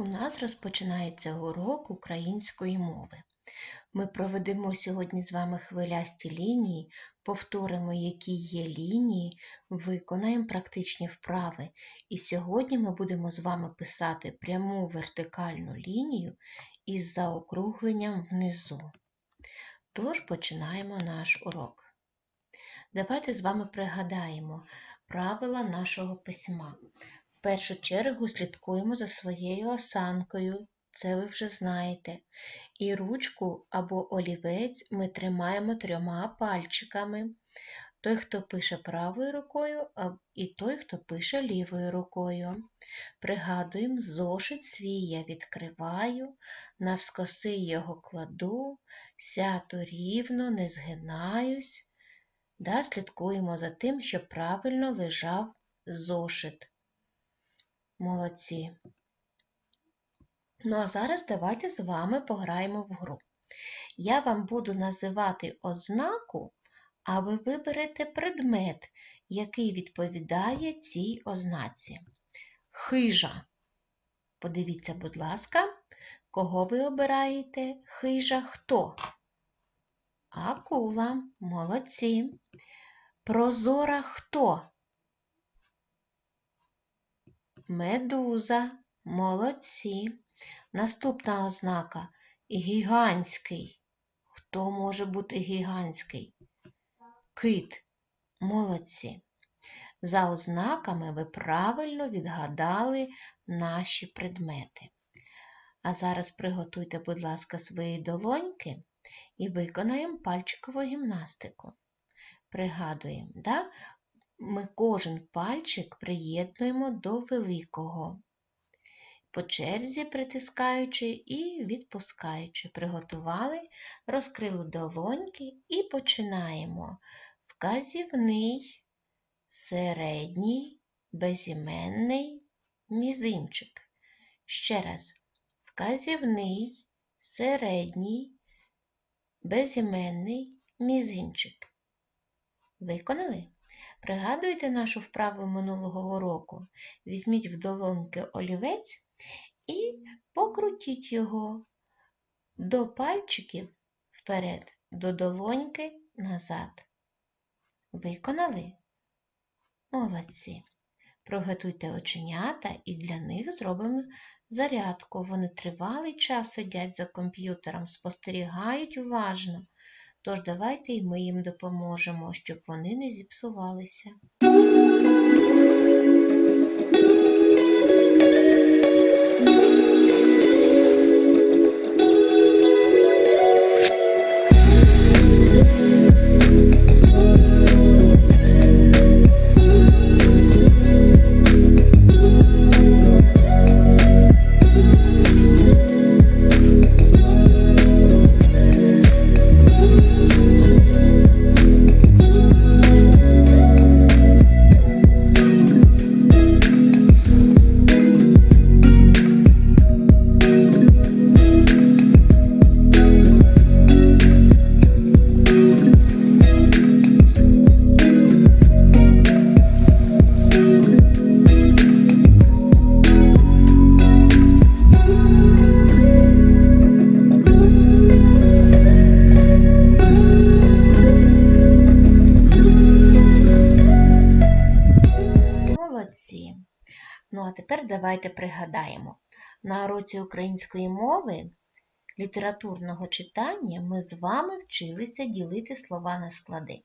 У нас розпочинається урок української мови. Ми проведемо сьогодні з вами хвилясті лінії, повторимо, які є лінії, виконаємо практичні вправи. І сьогодні ми будемо з вами писати пряму вертикальну лінію із заокругленням внизу. Тож починаємо наш урок. Давайте з вами пригадаємо правила нашого письма. В першу чергу слідкуємо за своєю осанкою, це ви вже знаєте. І ручку або олівець ми тримаємо трьома пальчиками. Той, хто пише правою рукою, і той, хто пише лівою рукою. Пригадуємо, зошит свій я відкриваю, навскоси його кладу, сято рівно, не згинаюсь. Да, слідкуємо за тим, щоб правильно лежав зошит. Молодці. Ну а зараз давайте з вами пограємо в гру. Я вам буду називати ознаку, а ви виберете предмет, який відповідає цій ознаці. Хижа. Подивіться, будь ласка, кого ви обираєте? Хижа хто? Акула. Молодці. Прозора хто? Медуза. Молодці. Наступна ознака гігантський. Хто може бути гігантський? Кит. Молодці. За ознаками ви правильно відгадали наші предмети. А зараз приготуйте, будь ласка, свої долоньки і виконаємо пальчикову гімнастику. Пригадуємо, да? Ми кожен пальчик приєднуємо до великого по черзі притискаючи і відпускаючи. Приготували, розкрили долоньки і починаємо. Вказівний, середній, безіменний, мізинчик. Ще раз. Вказівний, середній, безіменний, мізинчик. Виконали? Пригадуйте нашу вправу минулого уроку. Візьміть в долоньки олівець і покрутіть його до пальчиків вперед, до долоньки назад. Виконали? Молодці. Проготуйте оченята і для них зробимо зарядку. Вони тривалий час сидять за комп'ютером, спостерігають уважно. Тож давайте і ми їм допоможемо, щоб вони не зіпсувалися. Ну а тепер давайте пригадаємо. На уроці української мови літературного читання ми з вами вчилися ділити слова на склади.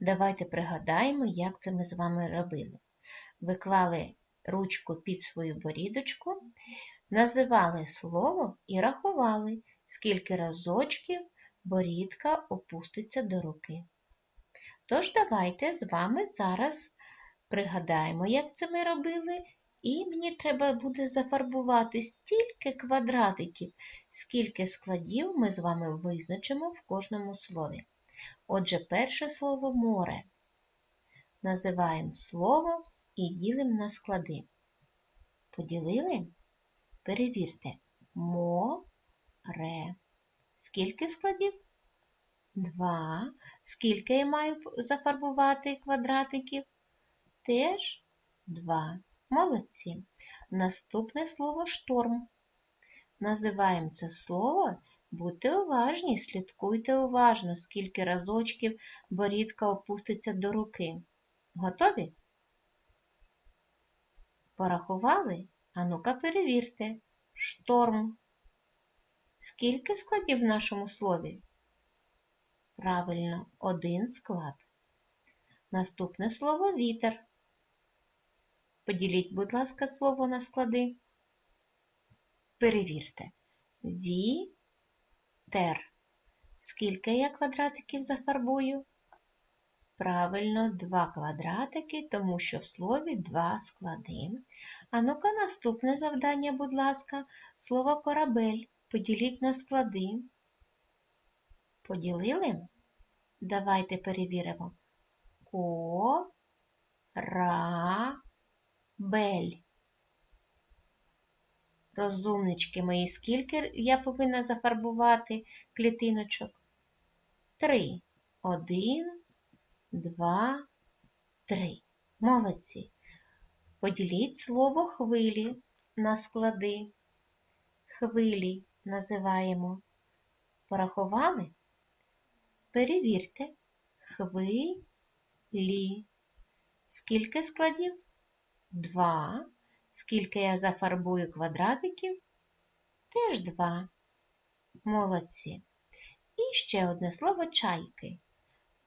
Давайте пригадаємо, як це ми з вами робили. Виклали ручку під свою борідочку, називали слово і рахували, скільки разочків борідка опуститься до руки. Тож давайте з вами зараз пригадаємо, як це ми робили, і мені треба буде зафарбувати стільки квадратиків, скільки складів ми з вами визначимо в кожному слові. Отже, перше слово море. Називаємо слово і ділимо на склади. Поділили? Перевірте. Море. Скільки складів? Два. Скільки я маю зафарбувати квадратиків? Теж два. Молодці. Наступне слово шторм. називаємо це слово, будьте уважні, слідкуйте уважно, скільки разочків борідка опуститься до руки. Готові? Порахували? А ну-ка перевірте. Шторм. Скільки складів в нашому слові? Правильно, один склад. Наступне слово вітер. Поділіть, будь ласка, слово на склади. Перевірте. Вітер. Скільки я квадратиків зафарбую? Правильно, два квадратики, тому що в слові два склади. А ну-ка, наступне завдання, будь ласка, слово корабель. Поділіть на склади. Поділили? Давайте перевіримо. Ко-ра-бель. Розумнички мої, скільки я повинна зафарбувати клітиночок? Три. Один, два, три. Молодці. Поділіть слово хвилі на склади. Хвилі називаємо. Порахували? Перевірте. Хвилі. Скільки складів? Два. Скільки я зафарбую квадратиків? Теж два. Молодці. І ще одне слово чайки.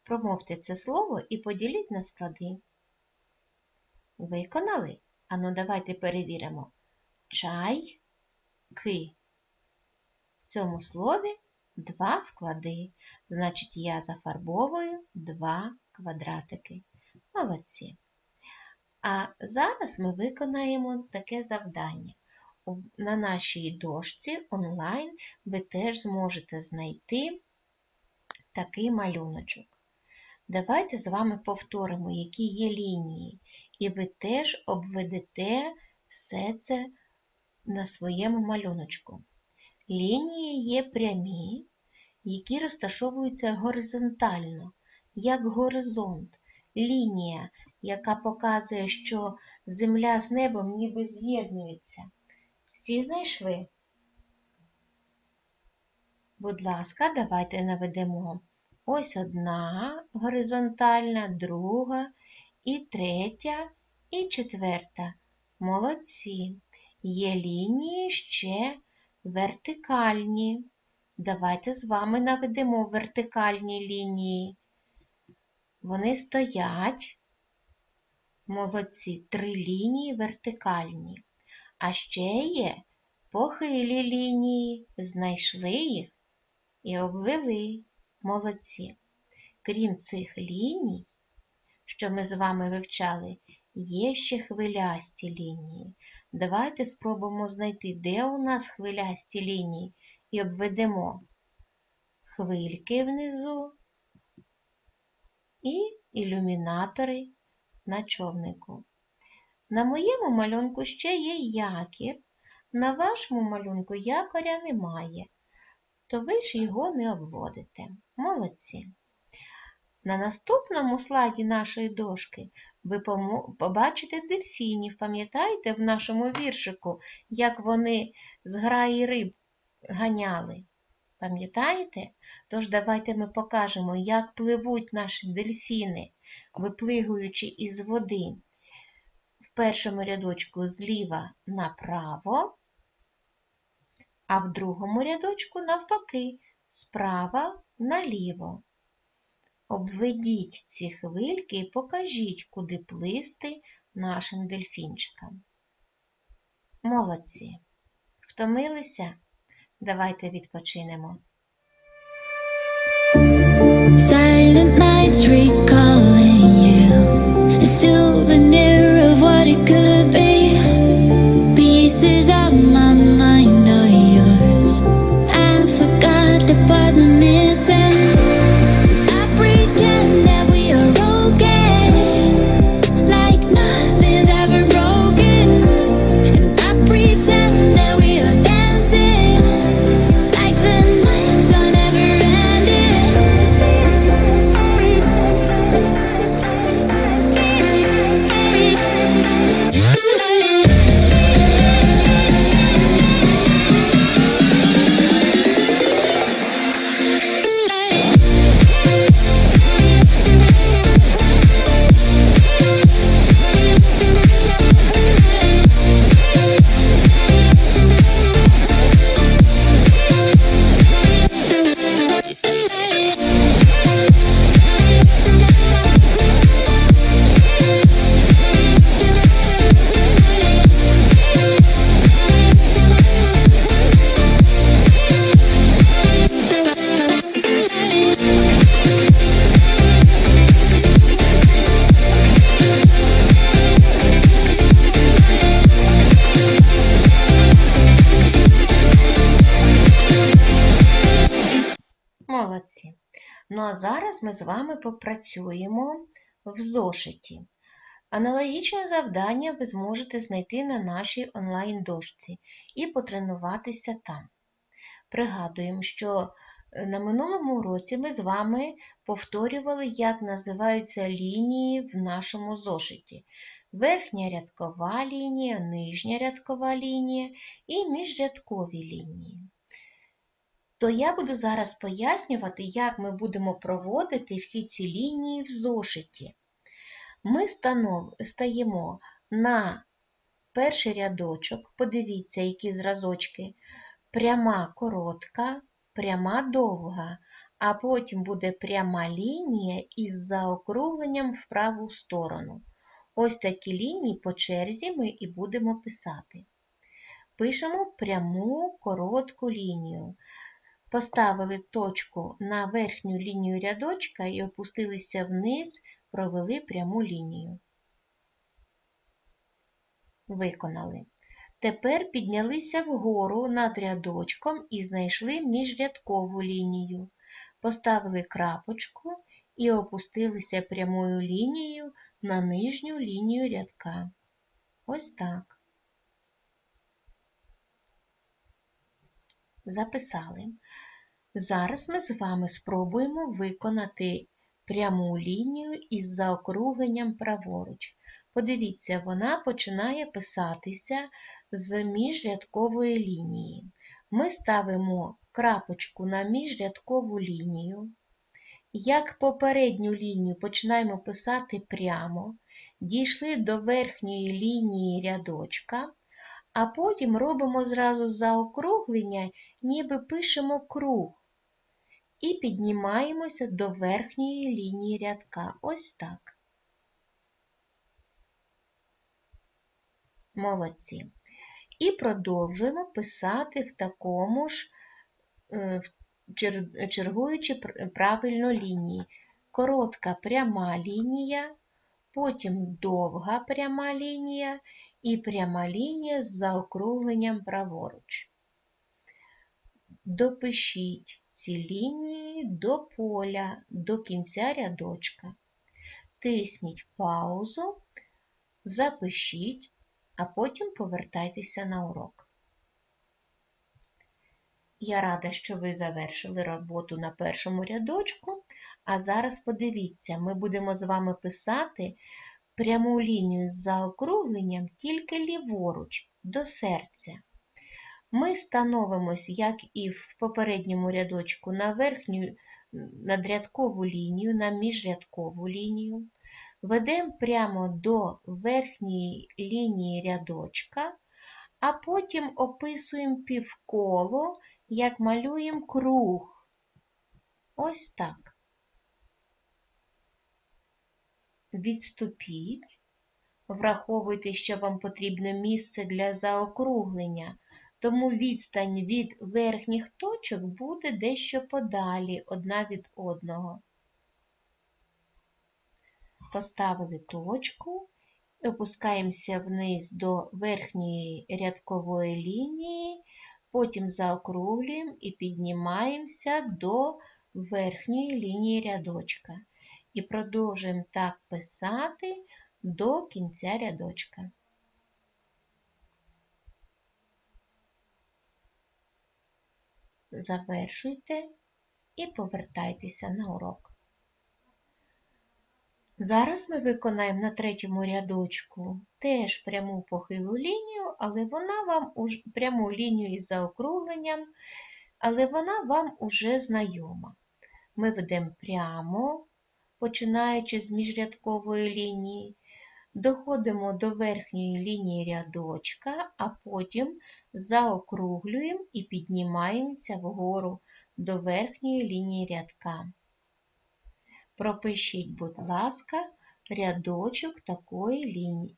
Промовте це слово і поділіть на склади. Виконали? Ану, давайте перевіримо. Чайки. В цьому слові два склади. Значить, я зафарбовую два квадратики. Молодці. А зараз ми виконаємо таке завдання. На нашій дошці онлайн ви теж зможете знайти такий малюночок. Давайте з вами повторимо, які є лінії, і ви теж обведете все це на своєму малюночку. Лінії є прямі, які розташовуються горизонтально, як горизонт. Лінія, яка показує, що земля з небом ніби з'єднуються. Всі знайшли? Будь ласка, давайте наведемо. Ось одна горизонтальна, друга, і третя, і четверта. Молодці. Є лінії ще вертикальні. Давайте з вами наведемо вертикальні лінії. Вони стоять. Молодці, три лінії вертикальні. А ще є похилі лінії. Знайшли їх і обвели. Молодці. Крім цих ліній, що ми з вами вивчали, є ще хвилясті лінії. Давайте спробуємо знайти, де у нас хвилясті лінії, і обведемо хвильки внизу і ілюмінатори на човнику. На моєму малюнку ще є якір, на вашому малюнку якоря немає, то ви ж його не обводите. Молодці. На наступному слайді нашої дошки ви побачите дельфінів. Пам'ятаєте в нашому віршику, як вони з граї риб ганяли? Пам'ятаєте? Тож давайте ми покажемо, як пливуть наші дельфіни, виплигуючи із води. В першому рядочку зліва направо, а в другому рядочку навпаки, справа наліво. Обведіть ці хвильки і покажіть, куди плисти нашим дельфінчикам. Молодці! Втомилися? Давайте відпочинемо. Silent nights recalling you, Ми з вами попрацюємо в зошиті. Аналогічне завдання ви зможете знайти на нашій онлайн-дошці і потренуватися там. Пригадуємо, що е, на минулому уроці ми з вами повторювали, як називаються лінії в нашому зошиті. Верхня рядкова лінія, нижня рядкова лінія і міжрядкові лінії. То я буду зараз пояснювати, як ми будемо проводити всі ці лінії в зошиті. Ми стаємо на перший рядочок, подивіться, які зразочки, пряма коротка, пряма довга, а потім буде пряма лінія із заокругленням в праву сторону. Ось такі лінії по черзі ми і будемо писати. Пишемо пряму коротку лінію. Поставили точку на верхню лінію рядочка і опустилися вниз, провели пряму лінію. Виконали. Тепер піднялися вгору над рядочком і знайшли міжрядкову лінію. Поставили крапочку і опустилися прямою лінією на нижню лінію рядка. Ось так. Записали. Зараз ми з вами спробуємо виконати пряму лінію із заокругленням праворуч. Подивіться, вона починає писатися з міжрядкової лінії. Ми ставимо крапочку на міжрядкову лінію. Як попередню лінію починаємо писати прямо, дійшли до верхньої лінії рядочка, а потім робимо зразу заокруглення, ніби пишемо круг. І піднімаємося до верхньої лінії рядка. Ось так. Молодці. І продовжуємо писати в такому ж, е, чергуючи правильно лінії. Коротка пряма лінія, потім довга пряма лінія і пряма лінія з заокругленням праворуч. Допишіть ці лінії до поля, до кінця рядочка. Тисніть паузу, запишіть, а потім повертайтеся на урок. Я рада, що ви завершили роботу на першому рядочку, а зараз подивіться, ми будемо з вами писати пряму лінію з заокругленням тільки ліворуч до серця. Ми становимось, як і в попередньому рядочку, на верхню надрядкову лінію, на міжрядкову лінію. Ведемо прямо до верхньої лінії рядочка, а потім описуємо півколо, як малюємо круг. Ось так. Відступіть, враховуйте, що вам потрібно місце для заокруглення тому відстань від верхніх точок буде дещо подалі одна від одного. Поставили точку, опускаємося вниз до верхньої рядкової лінії, потім заокруглюємо і піднімаємося до верхньої лінії рядочка. І продовжуємо так писати до кінця рядочка. завершуйте і повертайтеся на урок. Зараз ми виконаємо на третьому рядочку теж пряму похилу лінію, але вона вам уж, пряму лінію із заокругленням, але вона вам уже знайома. Ми ведемо прямо, починаючи з міжрядкової лінії, доходимо до верхньої лінії рядочка, а потім заокруглюємо і піднімаємося вгору до верхньої лінії рядка. Пропишіть, будь ласка, рядочок такої лінії.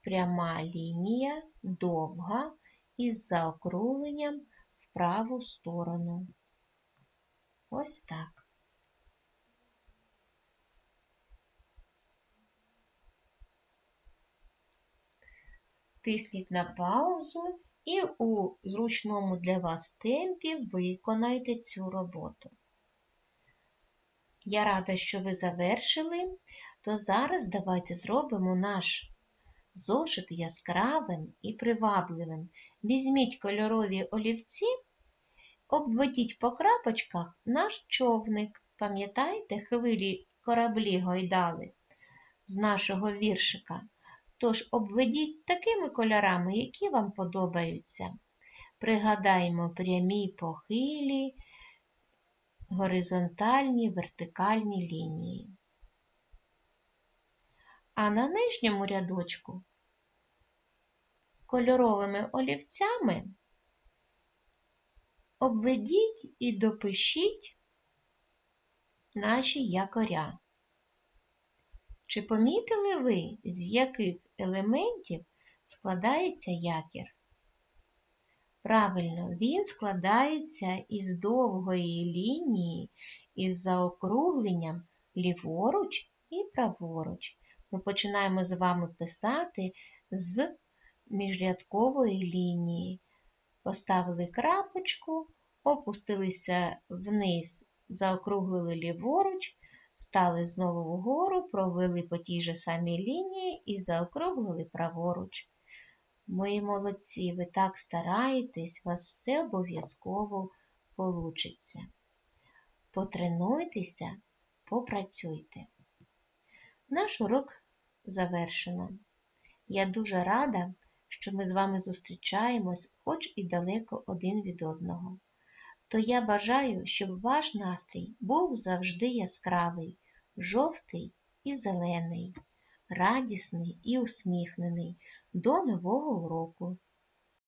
Пряма лінія довга із заокругленням в праву сторону. Ось так. Тисніть на паузу і у зручному для вас темпі виконайте цю роботу. Я рада, що ви завершили. То зараз давайте зробимо наш зошит яскравим і привабливим. Візьміть кольорові олівці, обведіть по крапочках наш човник. Пам'ятаєте, хвилі кораблі гойдали з нашого віршика. Тож обведіть такими кольорами, які вам подобаються. Пригадаємо прямі похилі, горизонтальні, вертикальні лінії. А на нижньому рядочку кольоровими олівцями обведіть і допишіть наші якоря. Чи помітили ви, з яких елементів складається якір? Правильно, він складається із довгої лінії із заокругленням ліворуч і праворуч. Ми починаємо з вами писати з міжрядкової лінії. Поставили крапочку, опустилися вниз, заокруглили ліворуч, стали знову вгору, провели по тій же самій лінії і заокруглили праворуч. Мої молодці, ви так стараєтесь, у вас все обов'язково получиться. Потренуйтеся, попрацюйте. Наш урок завершено. Я дуже рада, що ми з вами зустрічаємось, хоч і далеко один від одного. То я бажаю, щоб ваш настрій був завжди яскравий, жовтий і зелений, радісний і усміхнений. До нового уроку!